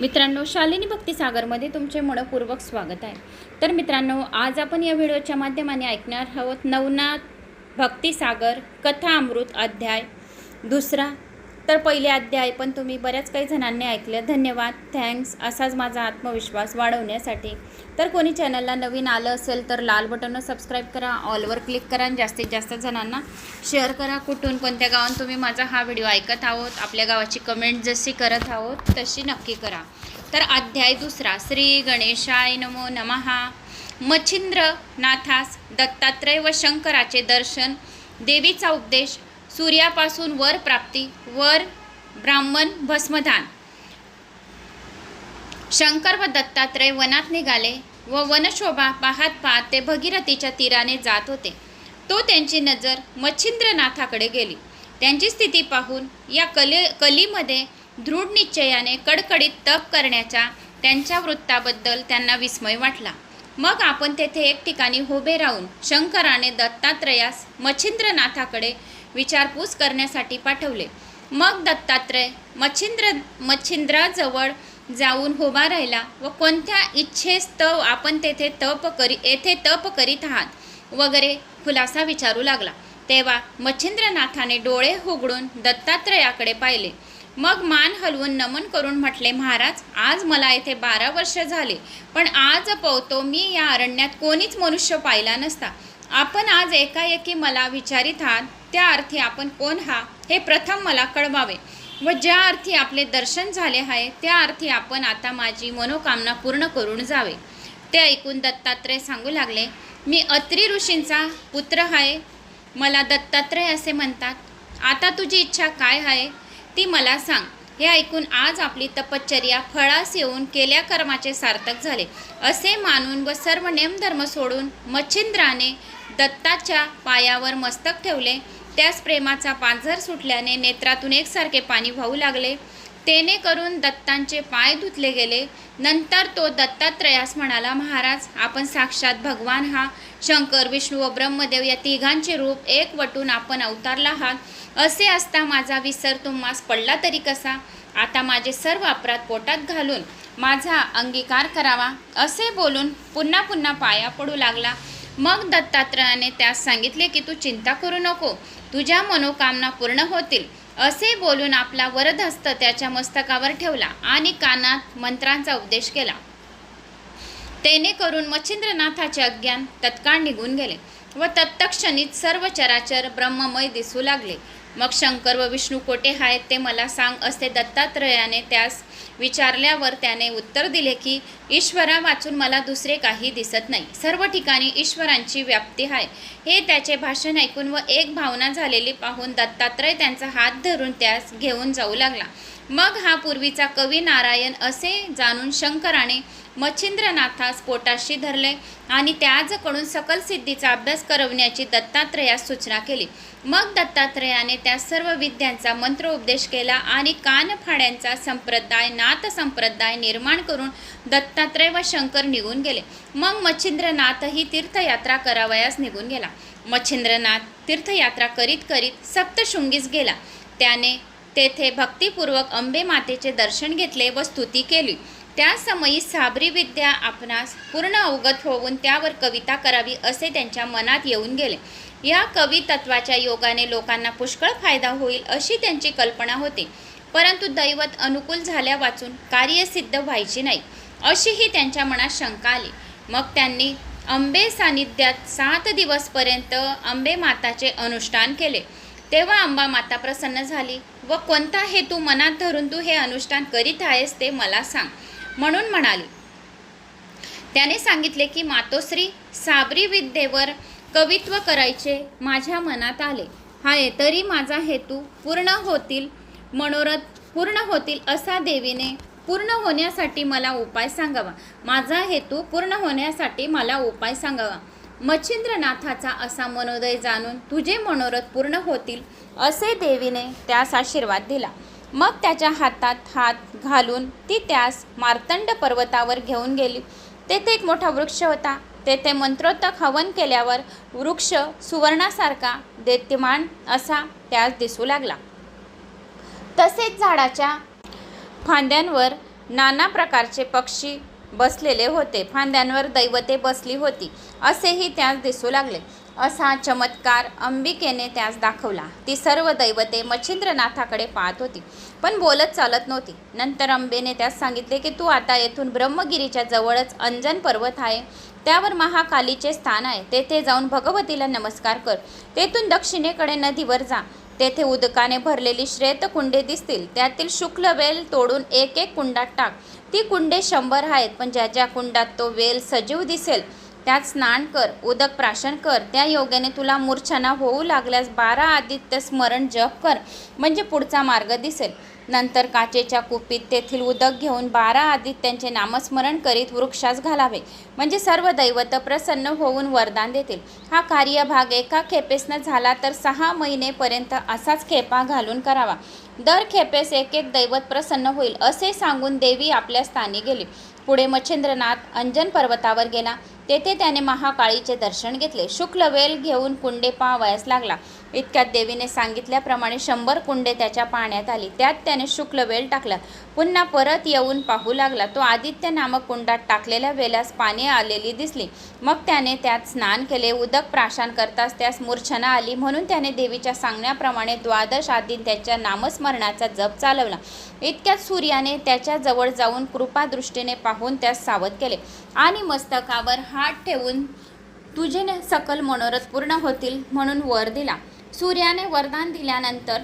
मित्रांनो शालिनी भक्तिसागरमध्ये तुमचे मनपूर्वक स्वागत आहे. तर मित्रांनो आज आपण या व्हिडिओच्या माध्यमाने ऐकणार आहोत नवनाथ भक्तिसागर कथा अमृत अध्याय दुसरा तर पहिले अध्याय पण तुम्ही बऱ्याच काही जणांनी ऐकलं. धन्यवाद. थँक्स असाच माझा आत्मविश्वास वाढवण्यासाठी. तर कोणी चॅनलला नवीन आलं असेल तर लाल बटनवर सबस्क्राईब करा ऑलवर क्लिक करा आणि जास्तीत जास्त जणांना शेअर करा. कुठून कोणत्या गावात तुम्ही माझा हा व्हिडिओ ऐकत आहोत आपल्या गावाची कमेंट जशी करत आहोत तशी नक्की करा. तर अध्याय दुसरा श्री गणेशाय नमो नमहा. मच्छिंद्र नाथास दत्तात्रय व शंकराचे दर्शन देवीचा उपदेश सूर्यापासून वर प्राप्ती वर ब्राह्मण भस्मधान. शंकर व दत्तात्रय वनात निघाले व वनशोभा पाहत पाहत ते भगीरथीच्या तीराने जात होते. तो त्यांची नजर मच्छिंद्रनाथाकडे गेली. त्यांची स्थिती पाहून या कले कलीमध्ये दृढ निश्चयाने कडकडीत तप करण्याच्या त्यांच्या वृत्ताबद्दल त्यांना विस्मय वाटला. मग आपण तेथे एक ठिकाणी उभे राहून शंकराने दत्तात्रयास मच्छिंद्रनाथाकडे विचारपूस करण्यासाठी पाठवले. मग दत्तात्रय मच्छिंद्र मच्छिंद्राजवळ जाऊन उभा राहिला व कोणत्या इच्छेस तव आपण तेथे तप करी येथे तप करीत आहात? वगैरे खुलासा विचारू लागला. तेव्हा मच्छिंद्रनाथाने डोळे उघडून दत्तात्रयाकडे पाहिले. मग मान हलवून नमन करून म्हटले महाराज आज मला येथे बारा वर्ष झाले पण आज पवतो मी या अरण्यात कोणीच मनुष्य पाहिला नसता. आपण आज एकाएकी मला विचारित आहात त्या अर्थी आपण कोण हा हे प्रथम मला कळवावे. व ज्या अर्थी आपले दर्शन झाले आहे त्या अर्थी आपण आता माझी मनोकामना पूर्ण करून जावे. ते ऐकून दत्तात्रय सांगू लागले मी अत्री ऋषींचा पुत्र आहे. मला दत्तात्रय असे म्हणतात. आता तुझी इच्छा काय आहे ती मला सांग. हे ऐकून आज आपली तपश्चर्या फळास येऊन केल्या कर्माचे सार्थक झाले. असे मानून व सर्व नेमधर्म सोडून मच्छिंद्राने दत्ताच्या पायावर मस्तक ठेवले. त्याच प्रेमाचा पांझर सुटल्याने नेत्रातून एकसारखे पाणी वाहू लागले. तेने करून दत्तांचे पाय धुतले गेले. नंतर तो दत्तात्रयास म्हणाला महाराज आपण साक्षात भगवान हा शंकर विष्णू व ब्रह्मदेव या तिघांचे रूप एक वटून आपण अवतारला आहात. असे असता माझा विसर तुम्हास पडला तरी कसा? आता माझे सर्व अपराध पोटात घालून माझा अंगीकार करावा. असे बोलून पुन्हा पुन्हा पाया पडू लागला. मग दत्तात्रयाने त्यास सांगितले की तू चिंता करू नको. तुझ्या मनोकामना पूर्ण होतील. असे बोलून आपला वरदहस्त त्याच्या मस्तकावर ठेवला आणि कानात मंत्रांचा उपदेश केला. तेने करून मच्छिंद्रनाथाचे अज्ञान तत्काळ निघून गेले व तत्तक्षणीत सर्व चराचर ब्रह्ममय दिसू लागले. मग शंकर व विष्णू कोठे आहेत ते मला सांग असे दत्तात्रयाने त्यास विचारल्यावर त्याने उत्तर दिले की ईश्वरा वाचून मला दुसरे काही दिसत नाही. सर्व ठिकाणी ईश्वरांची व्याप्ती आहे. हे त्याचे भाषण ऐकून व एक भावना झालेली पाहून दत्तात्रय त्यांचा हात धरून त्यास घेऊन जाऊ लागला. मग हा पूर्वीचा कवी नारायण असे जाणून शंकराने मच्छिंद्रनाथास पोटाशी धरले आणि त्याजकडून सकल सिद्धीचा अभ्यास करवण्याची दत्तात्रयास सूचना केली. मग दत्तात्रयाने त्या सर्व विद्यांचा मंत्र उपदेश केला आणि कानफाड्यांचा संप्रदाय नाथ संप्रदाय निर्माण करून दत्तात्रय व शंकर निघून गेले. मग मच्छिंद्रनाथ ही तीर्थयात्रा करावयास निघून गेला. मच्छिंद्रनाथ तीर्थयात्रा करीत करीत सप्तशृंगीस गेला. त्याने तेथे भक्तिपूर्वक अंबे मातेचे दर्शन घेतले व स्तुती केली. त्या समयी साबरी विद्या आपणास पूर्ण अवगत होऊन त्यावर कविता करावी असे त्यांच्या मनात येऊन गेले. या कवितत्वाच्या योगाने लोकांना पुष्कळ फायदा होईल अशी त्यांची कल्पना होती. परंतु दैवत अनुकूल झाल्या वाचून कार्यसिद्ध व्हायची नाही अशीही त्यांच्या मनात शंका आली. मग त्यांनी अंबे सानिध्यात सात दिवसपर्यंत अंबे माताचे अनुष्ठान केले. तेव्हा अंबा माता प्रसन्न झाली. व कोणता हेतू मनात धरून तू हे अनुष्ठान करीत आहेस ते मला सांग म्हणून म्हणाली. त्याने सांगितले की मातोश्री साबरी विद्येवर कवित्व करायचे माझ्या मनात आले. हाय तरी माझा हेतू पूर्ण होतील मनोरथ पूर्ण होतील असा देवीने पूर्ण होण्यासाठी मला उपाय सांगावा. माझा हेतू पूर्ण होण्यासाठी मला उपाय सांगावा. मच्छिंद्रनाथाचा असा मनोदय जाणून तुझे मनोरथ पूर्ण होतील असे देवीने त्यास आशीर्वाद दिला. मग त्याच्या हातात हात घालून ती त्यास मार्तंड पर्वतावर घेऊन गेली. तेथे एक मोठा वृक्ष होता. तेथे मंत्रोत्तक हवन केल्यावर वृक्ष सुवर्णासारखा दैत्यमान असा त्यास दिसू लागला. तसेच झाडाच्या फांद्यांवर नाना प्रकारचे पक्षी बसलेले होते. फांद्यांवर दैवते बसली होती असेही त्यास दिसू लागले. असा चमत्कार अंबिकेने त्यास दाखवला. ती सर्व दैवते मच्छिंद्रनाथाकडे पाहत होती पण बोलत चालत नव्हती. नंतर अंबेने त्यास सांगितले की तू आता येथून ब्रह्मगिरीच्या जवळच अंजन पर्वत आहे. त्यावर महाकालीचे स्थान आहे. तेथे जाऊन भगवतीला नमस्कार कर. तेथून दक्षिणेकडे नदीवर जा. तेथे उदकाने भरलेली श्वेत कुंडे दिसतील. त्यातील शुक्ल वेल तोडून एक एक कुंडात टाक. ती कुंडे शंभर आहेत पण ज्या ज्या कुंडात तो वेल सजीव दिसेल त्यात स्नान कर उदक प्राशन कर त्या योगाने तुला मूर्छना होऊ लागल्यास बारा आदित्य स्मरण जप कर म्हणजे पुढचा मार्ग दिसेल. नंतर काचेच्या कुपीत तेथील उदक घेऊन बारा आदित्यांचे नामस्मरण करीत वृक्षास घालावे. म्हणजे सर्व दैवत प्रसन्न होऊन वरदान देतील. हा कार्यभाग एका खेपेसनं झाला तर सहा महिनेपर्यंत असाच खेपा घालून करावा. दर खेपेस एक एक दैवत प्रसन्न होईल असे सांगून देवी आपल्या स्थानी गेली. पुढे मच्छिंद्रनाथ अंजन पर्वतावर गेला. तेथे त्याने महाकाळीचे दर्शन घेतले. शुक्ल वेल घेऊन कुंडे पाहावयास लागला. इतक्यात देवीने सांगितल्याप्रमाणे शंभर कुंडे त्याच्या पाण्यात आली. त्यात त्याने शुक्ल वेल टाकला. पुन्हा परत येऊन पाहू लागला. तो आदित्य नामक कुंडात टाकलेल्या वेलास पाने आलेली दिसली. मग त्याने त्यात स्नान केले. उदक प्राशन करताच त्यास मूर्छना आली. म्हणून त्याने देवीच्या सांगण्याप्रमाणे द्वादश आदित्याच्या नामस्मरणाचा जप चालवला. इतक्यात सूर्याने त्याच्याजवळ जाऊन कृपादृष्टीने पाहून त्यास सावध केले. आणि मस्तकावर हात ठेवून तुझे सकल मनोरथ पूर्ण होतील म्हणून वर दिला. सूर्याने वरदान दिल्यानंतर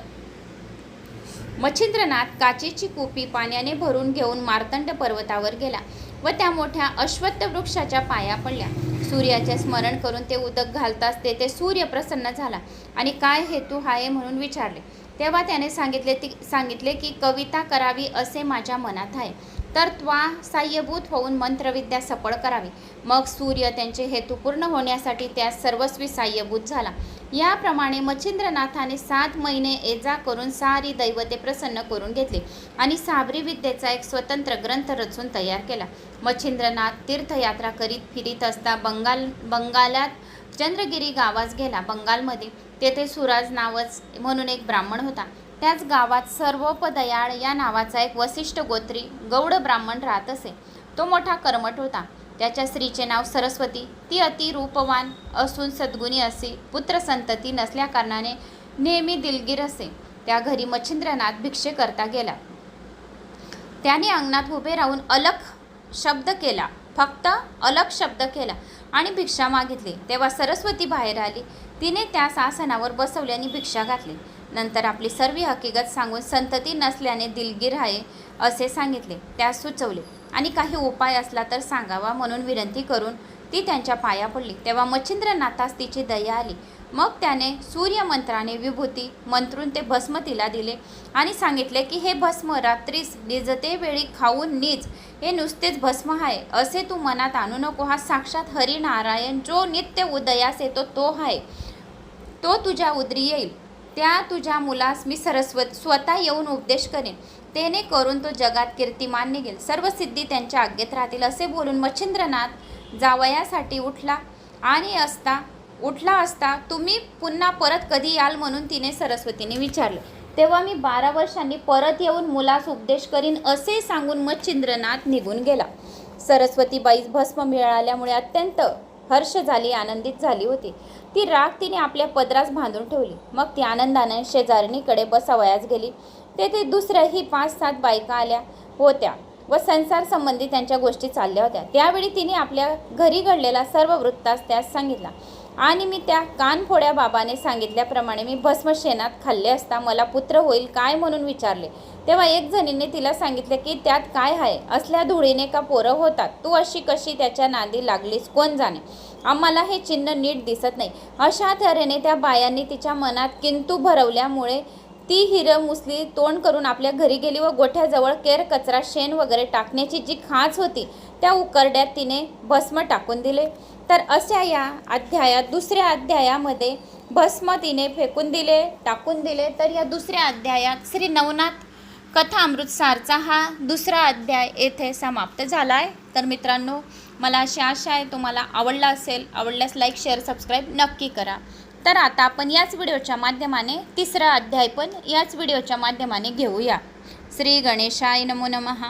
मच्छिंद्रनाथ काचेची कुपी पाण्याने भरून घेऊन मार्तंड पर्वतावर गेला व त्या मोठ्या अश्वत्थ वृक्षाच्या पाया पडल्या. सूर्याचे स्मरण करून ते उदक घालताच तेथे सूर्य प्रसन्न झाला आणि काय हेतू आहे म्हणून विचारले. तेव्हा त्याने सांगितले ती सांगितले की कविता करावी असे माझ्या मनात आहे. तर त्वा साह्यभूत होऊन मंत्रविद्या सफळ करावी. मग सूर्य त्यांचे हेतू पूर्ण होण्यासाठी त्यास सर्वस्वी साह्यभूत झाला. याप्रमाणे मच्छिंद्रनाथाने सात महिने एजा करून सारी दैवते प्रसन्न करून घेतली आणि साबरी विद्येचा एक स्वतंत्र ग्रंथ रचून तयार केला. मच्छिंद्रनाथ तीर्थयात्रा करीत फिरीत असता बंगाल बंगालात चंद्रगिरी गावास गेला. बंगालमध्ये तेथे सुराज नावच म्हणून एक ब्राह्मण होता. त्याच गावात सर्वोपदयाळ या नावाचा एक वसिष्ठ गोत्री गौड ब्राह्मण राहत असे. तो मोठा कर्मठ होता. त्याच्या स्त्रीचे नाव सरस्वती. ती अतिरूपवान असून सद्गुणी असे. पुत्र संतती नसल्याकारणाने नेहमी दिलगीर असे. त्या घरी मच्छिंद्रनाथ भिक्षे करता गेला. त्याने अंगणात उभे राहून अलख शब्द केला. फक्त अलख शब्द केला आणि भिक्षा मागितली. तेव्हा सरस्वती बाहेर आली. तिने त्या आसनावर बसवल्याने आणि भिक्षा घातली. नंतर आपली सर्व हकीकत सांगून संतती नसल्याने दिलगीर आहे असे सांगितले. त्यास सुचवले. आणि काही उपाय असला तर सांगावा म्हणून विनंती करून ती त्यांच्या पाया पडली. तेव्हा मच्छिंद्रनाथास तिची दया आली. मग त्याने सूर्यमंत्राने विभूती मंत्रून ते भस्म तिला दिले आणि सांगितले की हे भस्म रात्रीस निजते वेळी खाऊन नीज. हे नुसतेच भस्म आहे. असे तू मनात आणू नको. हा साक्षात हरिनारायण जो नित्य उदयास येतो तो आहे. तो तुझ्या उदरी येईल. त्या तुझ्या मुलास मी सरस्वत स्वतः येऊन उपदेश करेन. तेने करून तो जगात कीर्तिमान निघेल सर्व सिद्धी त्यांच्या आज्ञेत राहतील असे बोलून मच्छिंद्रनाथ जावयासाठी उठला. आणि असता उठला असता तुम्ही पुन्हा परत कधी याल म्हणून तिने सरस्वतीने विचारले. तेव्हा मी बारा वर्षांनी परत येऊन मुलास उपदेश करीन असे सांगून मच्छिंद्रनाथ निघून गेला. सरस्वतीबाईस भस्म मिळाल्यामुळे अत्यंत हर्ष झाली आनंदित झाली होती. ती राग तिने आपल्या पदरास बांधून ठेवली. मग ती आनंदाने शेजारणीकडे बसावयास गेली. तेथे दुसऱ्याही पाच सात बायका आल्या होत्या व संसार संबंधी त्यांच्या गोष्टी चालल्या होत्या. त्यावेळी तिने आपल्या घरी घडलेला सर्व वृत्तास त्यास सांगितला. आणि मी त्या कानफोड्या बाबाने सांगितल्याप्रमाणे मी भस्म शेणात खाल्ले असता मला पुत्र होईल काय म्हणून विचारले. तेव्हा एक जणीने तिला सांगितले की त्यात काय आहे? असल्या धुळीने का पोरं होतात? तू अशी कशी त्याच्या नादी लागलीस? कोण जाणे? आम्हाला हे चिन्ह नीट दिसत नाही. अशा तऱ्हेने त्या बायांनी तिच्या मनात किंतू भरवल्यामुळे ती हिरं मुसली तोंड करून आपल्या घरी गेली व गोठ्याजवळ केर कचरा शेण वगैरे टाकण्याची जी खाच होती त्या उकरड्यात तिने भस्म टाकून दिले. तर अशा या अध्यायात दुसऱ्या अध्यायामध्ये भस्म तिने फेकून दिले टाकून दिले. तर या दुसऱ्या अध्यायात श्री नवनाथ कथा अमृतसारचा हा दुसरा अध्याय येथे समाप्त झाला आहे तर मित्रांनो मला अशी आशा आहे तुम्हाला आवडला असेल आवडल्यास लाईक शेअर सबस्क्राईब नक्की करा. तर आता आपण याच व्हिडिओच्या माध्यमाने तिसरा अध्याय पण याच व्हिडिओच्या माध्यमाने घेऊया. श्री गणेशाय नमो नमः.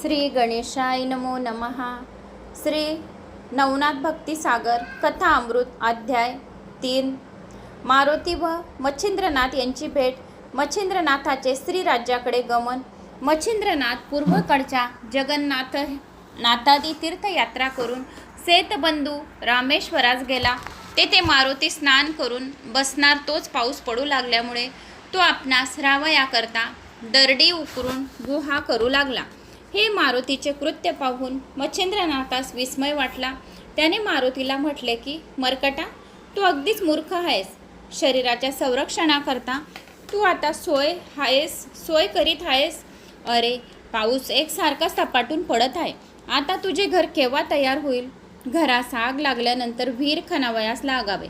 श्री गणेशाय नमो नमहा श्री नवनाथ भक्तिसागर कथा अमृत अध्याय तीन. मारुती व मच्छिंद्रनाथ यांची भेट मच्छिंद्रनाथाचे श्रीराज्याकडे गमन. मच्छिंद्रनाथ पूर्वकडच्या जगन्नाथ नाथादी तीर्थयात्रा करून सेतबंधू रामेश्वरास गेला. तेथे मारुती स्नान करून बसणार तोच पाऊस पडू लागल्यामुळे तो आपणास रावयाकरता दरडी उकरून गुहा करू लागला. हे मारुतीचे कृत्य पाहून मच्छिंद्रनाथास विस्मय वाटला. त्याने मारुतीला म्हटले की मरकटा तू अगदीच मूर्ख आहेस. शरीराच्या संरक्षणाकरता तू आता सोय आहेस सोय करीत आहेस. अरे पाऊस एकसारखा सपाटून पडत आहे. आता तुझे घर केव्हा तयार होईल? घरास आग लागल्यानंतर विहीर खणावयास लागावे.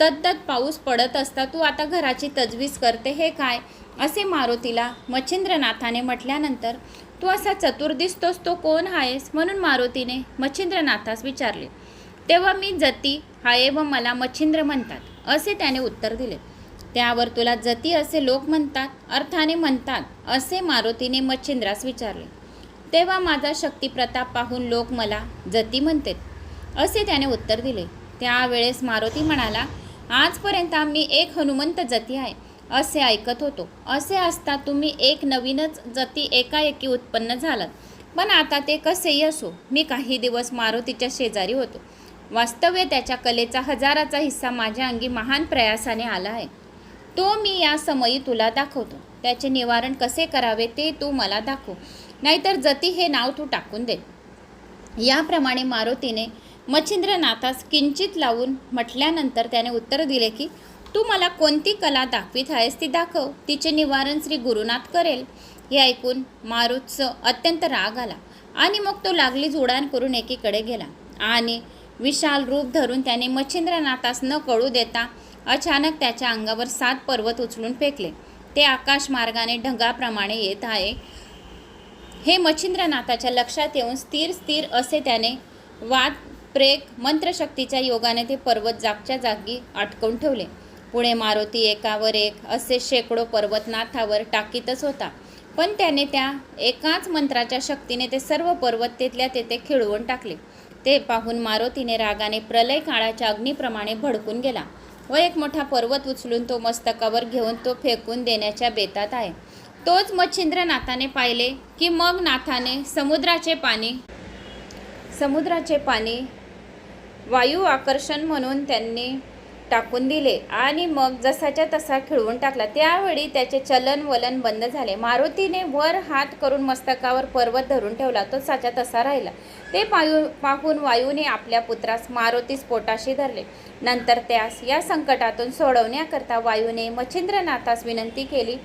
तद्दत पाऊस पडत असता तू आता घराची तजवीज करते हे काय? असे मारुतीला मच्छिंद्रनाथाने म्हटल्यानंतर तू असा चतुर दिसतोस तो कोण आहेस म्हणून मारुतीने मच्छिंद्रनाथास विचारले. तेव्हा मी जती हाये व मला मच्छिंद्र म्हणतात असे त्याने उत्तर दिले. त्यावर तुला जती असे लोक म्हणतात अर्थाने म्हणतात असे मारुतीने मच्छिंद्रास विचारले. तेव्हा माझा शक्ती प्रताप पाहून लोक मला जती म्हणतात. असे त्याने उत्तर दिले. त्यावेळेस मारुती म्हणाला आजपर्यंत आम्ही एक हनुमंत जती आहे असे ऐकत होतो. असे असता तुम्ही एक नवीनच जती एकाएकी उत्पन्न झालात. पण आता ते कसेही असो मी काही दिवस मारुतीच्या शेजारी होतो. वास्तव्य त्याच्या कलेचा हजाराचा हिस्सा माझ्या अंगी महान प्रयासाने आला आहे. तो मी या समयी तुला दाखवतो. त्याचे निवारण कसे करावे ते तू मला दाखव. नाहीतर जती हे नाव तू टाकून दे. याप्रमाणे मारुतीने मच्छिंद्रनाथास किंचित लावून म्हटल्यानंतर त्याने उत्तर दिले की तू मला कोणती कला दाखवीत आहेस ती दाखव. तिचे निवारण श्री गुरुनाथ करेल. हे ऐकून मारुतचं अत्यंत राग आला आणि मग तो लागलीच उडान करून एकीकडे गेला. आणि विशाल रूप धरून त्याने मच्छिंद्रनाथास न कळू देता अचानक त्याच्या अंगावर सात पर्वत उचलून फेकले. ते आकाश मार्गाने ढगाप्रमाणे येत आहे. हे मच्छिंद्रनाथाच्या लक्षात येऊन स्थिर स्थिर असे त्याने वाद प्रेक मंत्रशक्तीच्या योगाने ते पर्वत जागच्या जागी अटकवून ठेवले. पुढे मारुती एकावर एक असे शेकडो पर्वत नाथावर टाकीतच होता. पण त्याने त्या एकाच मंत्राच्या शक्तीने ते सर्व पर्वत तेथल्या तेथे खिळवून टाकले. ते पाहून मारुतीने रागाने प्रलय काळाच्या अग्नीप्रमाणे भडकून गेला व एक मोठा पर्वत उचलून तो मस्तकावर घेऊन तो फेकून देण्याच्या बेतात आहे. तोच मच्छिंद्रनाथाने पाहिले की मग नाथाने समुद्राचे पाणी समुद्राचे पाणी वायू आकर्षण म्हणून त्यांनी टाकून दिले. आणि मग जसाच्या तसा खिळवून टाकला. त्यावेळी त्याचे चलन वलन बंद झाले. मारुतीने वर हात करून मस्तकावर पर्वत धरून ठेवला. तो साच्या तसा राहिला. ते पायू पाहून वायूने आपल्या पुत्रास मारुतीस पोटाशी धरले. नंतर त्यास या संकटातून सोडवण्याकरता वायूने मच्छिंद्रनाथास विनंती केली.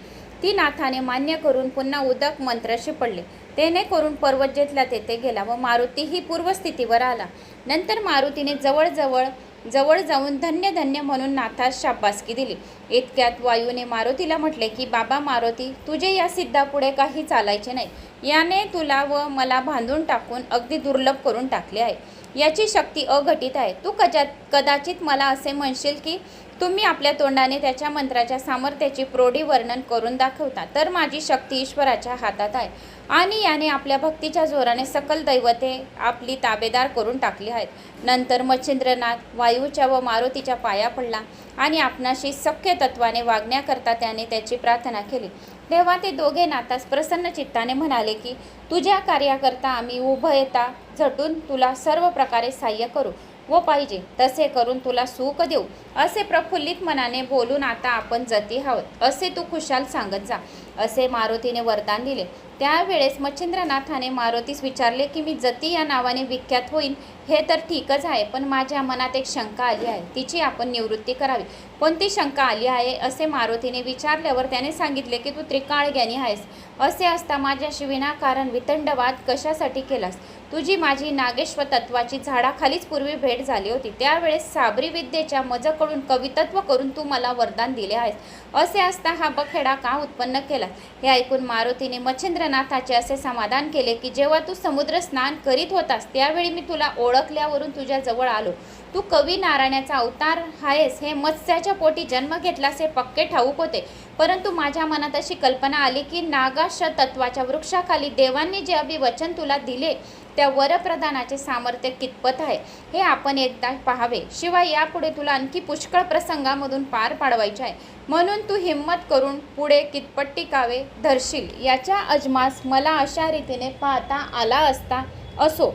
ती नाथाने मान्य करून पुन्हा उदक मंत्राशी पडले. तेने करून पर्वत जेथला तेथे गेला व मारुती ही पूर्वस्थितीवर आला. नंतर मारुतीने जवळजवळ जवळ जाऊन धन्य धन्य म्हणून नाथास शाबासकी दिली. इतक्यात वायूने मारुतीला म्हटले की बाबा मारुती तुझे या सिद्धापुढे काही चालायचे नाही. याने तुला व मला बांधून टाकून अगदी दुर्लभ करून टाकले आहे. याची शक्ती अघटित आहे. तू कजा कदाचित मला असे म्हणशील की तुम्ही आपल्या तोंडाने त्याच्या मंत्राच्या सामर्थ्याची प्रोढी वर्णन करून दाखवता. तर माझी शक्ती ईश्वराच्या हातात आहे. आणि याने आपल्या भक्तीच्या जोराने सकल दैवते आपली ताबेदार करून टाकली आहेत. नंतर मच्छिंद्रनाथ वायूच्या व मारुतीच्या पाया पडला आणि आपणाशी सख्य तत्वाने वागण्याकरता त्याने त्याची प्रार्थना केली. तेव्हा ते दोघे नातास प्रसन्न चित्ताने म्हणाले की तुझ्या कार्याकरता आम्ही उभयता झटून तुला सर्व प्रकारे सहाय्य करू. व पाहिजे तसे करून तुला सुख देऊ. असे प्रफुल्लित मनाने बोलून आता आपण जती आहोत असे तू खुशाल सांगत जा. असे मारुतीने वरदान दिले. त्यावेळेस मच्छिंद्रनाथाने मारुतीस विचारले की मी जती या नावाने विख्यात होईन हे तर ठीकच आहे पण माझ्या मनात एक शंका आली आहे. तिची आपण निवृत्ती करावी. कोणती शंका आली आहे असे मारुतीने विचारल्यावर त्याने सांगितले की तू त्रिकाळग्यानी आहेस. असे असता माझ्याशी विनाकारण वितंडवाद कशासाठी केलास? तुझी माझी नागेश्वर तत्वाची झाडाखालीच पूर्वी भेट झाली होती. त्यावेळेस साबरी विद्येच्या मजकडून कवितत्व करून तू मला वरदान दिले आहेस. असे असता हा बखेडा का उत्पन्न केला हे ऐकून मारुतीने मच्छिंद्रनाथाचे असे समाधान केले की जेव्हा तू समुद्र स्नान करीत होतास त्यावेळी मी तुला ओळखल्यावरून तुझ्या जवळ आलो. तू कवी नारायणाचा अवतार आहेस हे मत्स्याच्या पोटी जन्म घेतलास हे पक्के ठाऊक होते. परंतु माझ्या मनात अशी कल्पना आली की नागाश तत्वाच्या वृक्षाखाली देवांनी जे अभिवचन तुला दिले त्या वरप्रदानाचे सामर्थ्य कितपत आहे हे आपण एकदा पाहावे. शिवाय यापुढे तुला आणखी पुष्कळ प्रसंगामधून पार पाडवायचे आहे. म्हणून तू हिंमत करून पुढे कितपत टिकावे धरशील याच्या अजमास मला अशा रीतीने पाहता आला असता असो.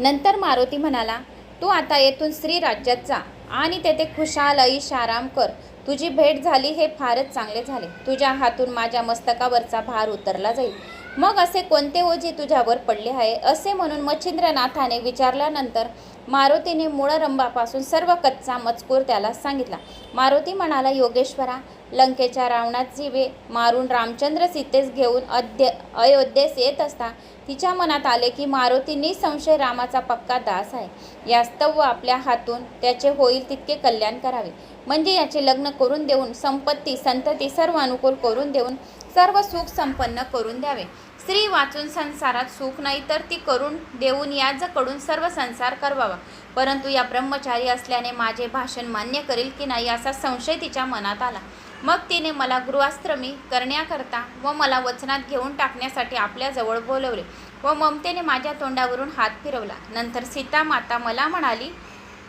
नंतर मारुती म्हणाला तू आता येथून स्त्री राज्यात जा आणि तेथे खुशाल ऐश आराम कर. तुझी भेट झाली हे फारच चांगले झाले. तुझ्या हातून माझ्या मस्तकावरचा भार उतरला जाईल. मग असे कोणते ओझे तुझ्यावर पडले आहे? असे म्हणून मच्छिंद्रनाथाने विचारल्यानंतर मारुतीने मूळरंभापासून सर्व कच्चा मजकूर त्याला सांगितला. मारुती म्हणाला योगेश्वरा लंकेच्या रावणात जिवे मारून रामचंद्र सीतेस घेऊन अध्य अयोध्येस येत असता तिच्या मनात आले की मारुती निसंशय रामाचा पक्का दास आहे. यास्तव आपल्या हातून त्याचे होईल तितके कल्याण करावे. म्हणजे याचे लग्न करून देऊन संपत्ती संतती सर्व अनुकूल करून देऊन सर्व सुख संपन्न करून द्यावे. स्त्री वाचून संसारात सुख नाही तर ती करून देऊन याजकडून सर्व संसार करवावा. परंतु या ब्रह्मचारी असल्याने माझे भाषण मान्य करेल की नाही असा संशय तिच्या मनात आला. मग तिने मला गृहास्त्रमी करण्याकरता व मला वचनात घेऊन टाकण्यासाठी आपल्याजवळ बोलवले व ममतेने माझ्या तोंडावरून हात फिरवला. नंतर सीता माता मला म्हणाली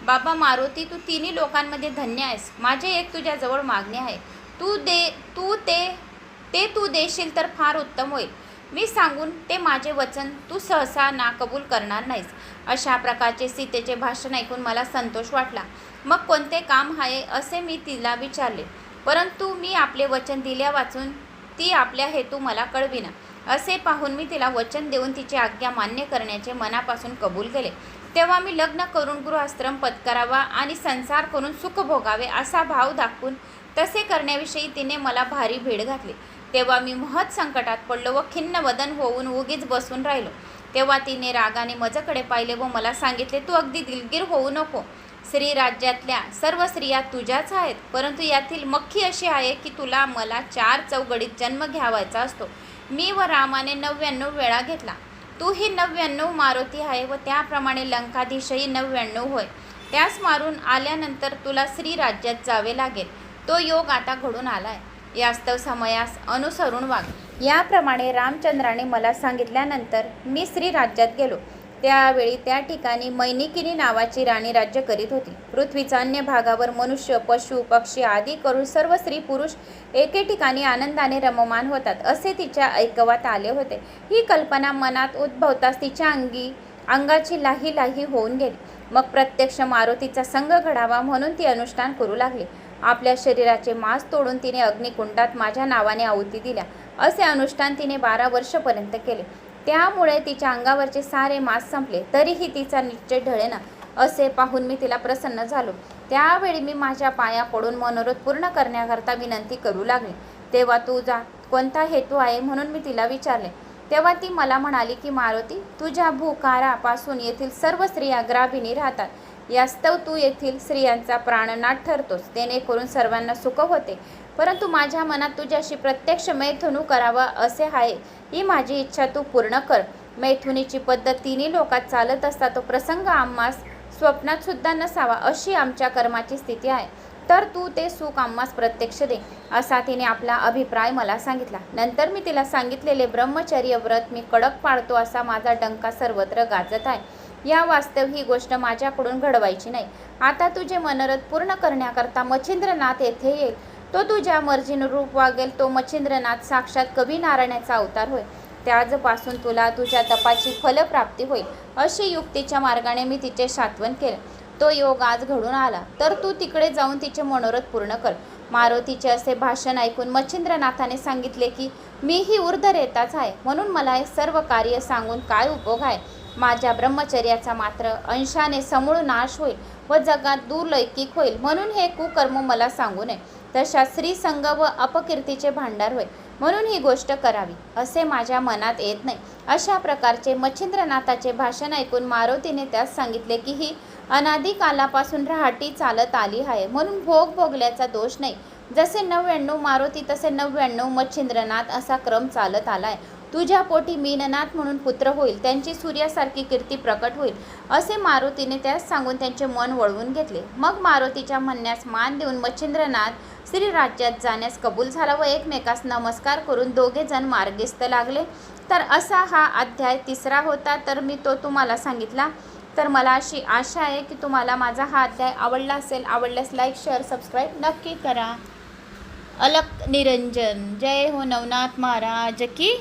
बाबा मारुती तू तिन्ही लोकांमध्ये धन्य आहेस. माझे एक तुझ्याजवळ मागणे आहे. तू दे तू ते ते तू देशील तर फार उत्तम होईल. मी सांगून ते माझे वचन तू सहसा ना कबूल करणार नाहीस. अशा प्रकारचे सीतेचे भाषण ऐकून मला संतोष वाटला. मग कोणते काम आहे असे मी तिला विचारले. परंतु मी आपले वचन दिल्या वाचून ती आपल्या हेतू मला कळविना. असे पाहून मी तिला वचन देऊन तिची आज्ञा मान्य करण्याचे मनापासून कबूल केले. तेव्हा मी लग्न करून गृहाश्रम पत्करावा आणि संसार करून सुख भोगावे असा भाव दाखवून तसे करण्याविषयी तिने मला भारी भेट घातली. तेव्हा मी महत् संकटात पडलो व खिन्न वदन होऊन उगीच बसून राहिलो. तेव्हा तिने रागाने मजकडे पाहिले व मला सांगितले तू अगदी दिलगीर होऊ नको. स्त्री राज्यातल्या सर्व स्त्रिया तुझ्याच आहेत परंतु यातील मख्खी अशी आहे की तुला मला चार चौघडीत जन्म घ्यावायचा असतो. मी व रामाने नव्याण्णव वेळा घेतला. तू ही नव्याण्णव मारुती आहे व त्याप्रमाणे लंकाधीशही नव्याण्णव होय. त्यास मारून आल्यानंतर तुला श्री राज्यात जावे लागेल. तो योग आता घडून आलाय. यास्तव समयास अनुसरून वाग. याप्रमाणे रामचंद्राने मला सांगितल्यानंतर मी श्री राज्यात गेलो. त्यावेळी त्या ठिकाणी मैनिकिनी नावाची राणी राज्य करीत होती. पृथ्वीचा अन्य भागावर मनुष्य पशु पक्षी आदी करून सर्व स्त्री पुरुष एके ठिकाणी आनंदाने रममान होतात असे तिच्या ऐकवात आले होते. ही कल्पना मनात उद्भवताच तिच्या अंगी अंगाची लाही लाही होऊन गेली. मग प्रत्यक्ष मारुतीचा संघ घडावा म्हणून ती अनुष्ठान करू लागली. आपल्या शरीराचे मांस तोडून तिने अग्निकुंडात माझ्या नावाने आहुती दिल्या असे अनुष्ठान तिने बारा वर्षपर्यंत केले. त्यामुळे तिच्या अंगावरचे सारे मास संपले. तरीही तिचा निश्चय ढळेना असे पाहून मी तिला प्रसन्न झालो. त्यावेळी मी माझ्या पाया पडून मनोरथ पूर्ण करण्याकरता विनंती करू लागले. तेव्हा तुझा कोणता हेतू आहे? म्हणून मी तिला विचारले. तेव्हा ती मला म्हणाली की मारुती तुझ्या भूकारापासून येथील सर्व स्त्रिया ग्राभिणी राहतात. यास्तव तू येथील स्त्रियांचा प्राणनाथ ठरतोस. जेणेकरून सर्वांना सुख होते. परंतु माझ्या मनात तुझ्याशी प्रत्यक्ष मैथुनू करावा असे आहे. ही माझी इच्छा तू पूर्ण कर. मैथुनीची पद्धत तिन्ही लोकात चालत असता तो प्रसंग आम्हास स्वप्नात सुद्धा नसावा अशी आमच्या कर्माची स्थिती आहे. तर तू ते सुख आम्हास प्रत्यक्ष दे असा तिने आपला अभिप्राय मला सांगितला. नंतर मी तिला सांगितलेले ब्रह्मचर्य व्रत मी कडक पाळतो असा माझा डंका सर्वत्र गाजत आहे. या वास्तव ही गोष्ट माझ्याकडून घडवायची नाही. आता तुझे मनोरथ पूर्ण करण्याकरता मच्छिंद्रनाथ येथे येईल तो तुझ्या मर्जीनं रूप वागेल तो मच्छिंद्रनाथ साक्षात कवी नारायणाचा अवतार होय. त्याजपासून तुला तुझ्या तपाची फलप्राप्ती होईल अशी युक्तीच्या मार्गाने मी तिचे सात्वन केले. तो योग आज घडून आला तर तू तिकडे जाऊन तिचे मनोरथ पूर्ण कर. मारुतीचे असे भाषण ऐकून मच्छिंद्रनाथाने सांगितले की मीही ऊर्ध्वरेताच आहे म्हणून मला हे सर्व कार्य सांगून काय उपयोग आहे? माझ्या ब्रह्मचर्याचा मात्र अंशाने समूळ नाश होईल व जगात दुर्लैकिक होईल. म्हणून हे कुकर्म मला सांगू नये. तशा स्त्रीसंग व अपकीर्तीचे भांडार होय. म्हणून ही गोष्ट करावी असे माझ्या मनात येत नाही. अशा प्रकारचे मच्छिंद्रनाथाचे भाषण ऐकून मारुतीने त्यास सांगितले की ही अनादी कालापासून रहाटी चालत आली आहे. म्हणून भोग भोगल्याचा दोष नाही. जसे नव्याण्णव मारुती तसे नव्याण्णव मच्छिंद्रनाथ असा क्रम चालत आला आहे तुझ्या पोटी मीननाथ म्हणून पुत्र होईल. त्यांची सूर्यासारखी कीर्ती प्रकट होईल असे मारुतीने त्यास सांगून त्यांचे मन वळवून घेतले. मग मारुतीच्या म्हणण्यास मान देऊन मच्छिंद्रनाथ श्रीराज्यात जाण्यास कबूल झाला व एकमेकास नमस्कार करून दोघे जण मार्गस्थ लागले. तर असा हा अध्याय तिसरा होता. तर मी तो तुम्हाला सांगितला. तर मला अशी आशा आहे की तुम्हाला माझा हा अध्याय आवडला असेल. आवडल्यास लाईक शेअर सबस्क्राईब नक्की करा. अलक निरंजन. जय हो नवनाथ महाराज की.